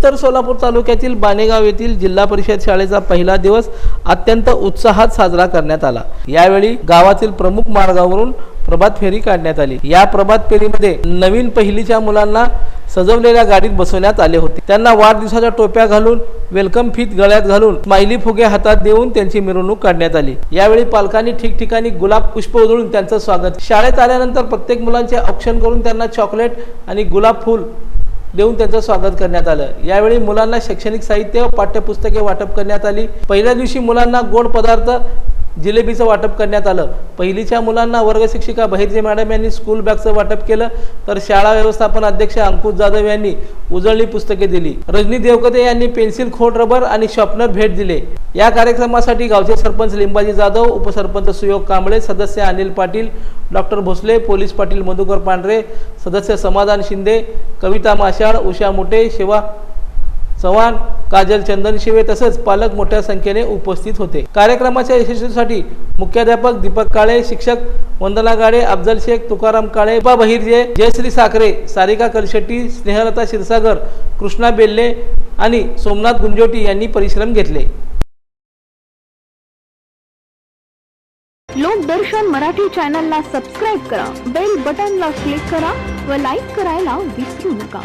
उत्तर सोलापूर तालुक्यातील बाणेगाव येथील जिल्हा परिषद शाळेचा पहिला दिवस अत्यंत उत्साहात साजरा करण्यात आला. यावेळी गावातील प्रमुख मार्गावरून प्रभात फेरी काढण्यात आली. या प्रभात फेरीमध्ये नवीन पहिलीच्या मुलांना सजवलेल्या गाडीत बसवण्यात आले होते. त्यांना वाढदिवसाच्या टोप्या घालून वेलकम फीत गळ्यात घालून स्माइली फुगे हातात देऊन त्यांची मिरवणूक काढण्यात आली. यावेळी पालकांनी ठिकठिकाणी गुलाब पुष्प उधळून त्यांचं स्वागत. शाळेत आल्यानंतर प्रत्येक मुलांचे औक्षण करून त्यांना चॉकलेट आणि गुलाब फूल देऊन त्यांचं स्वागत करण्यात आलं. यावेळी मुलांना शैक्षणिक साहित्य व पाठ्यपुस्तके वाटप करण्यात आली. पहिल्या दिवशी मुलांना गोड पदार्थ जिलेबीचं वाटप करण्यात आलं. पहिलीच्या मुलांना वर्गशिक्षिका बहिर्जी मॅडम यांनी स्कूल बॅगचं वाटप केलं. तर शाळा व्यवस्थापन अध्यक्ष अंकुश जाधव यांनी उजळणी पुस्तके दिली. रजनी देवकते यांनी पेन्सिल खोड रबर आणि शॉपनर भेट दिले. या कार्यक्रमासाठी गावचे सरपंच लिंबाजी जाधव उपसरपंच सुयोग कांबळे सदस्य अनिल पाटील डॉक्टर भोसले पोलीस पाटील मधुकर पांढरे सदस्य समाधान शिंदे कविता माशाळ उषा मोठे शिवा चव्हाण काजल चंदन शिवे तसंच पालक मोठ्या संख्येने उपस्थित होते. कार्यक्रमाच्या यशस्वीसाठी मुख्याध्यापक दीपक काळे शिक्षक वंदना गाडे अफजल शेख तुकाराम काळे बा बहिर्जे जयश्री साखरे सारिका कलशेट्टी स्नेहलता क्षीरसागर कृष्णा बेल्ले आणि सोमनाथ गुंजोटी यांनी परिश्रम घेतले. लोकदर्शन मराठी चॅनलला सबस्क्राईब करा बेल बटनला क्लिक करा व लाईक करायला विसरू नका.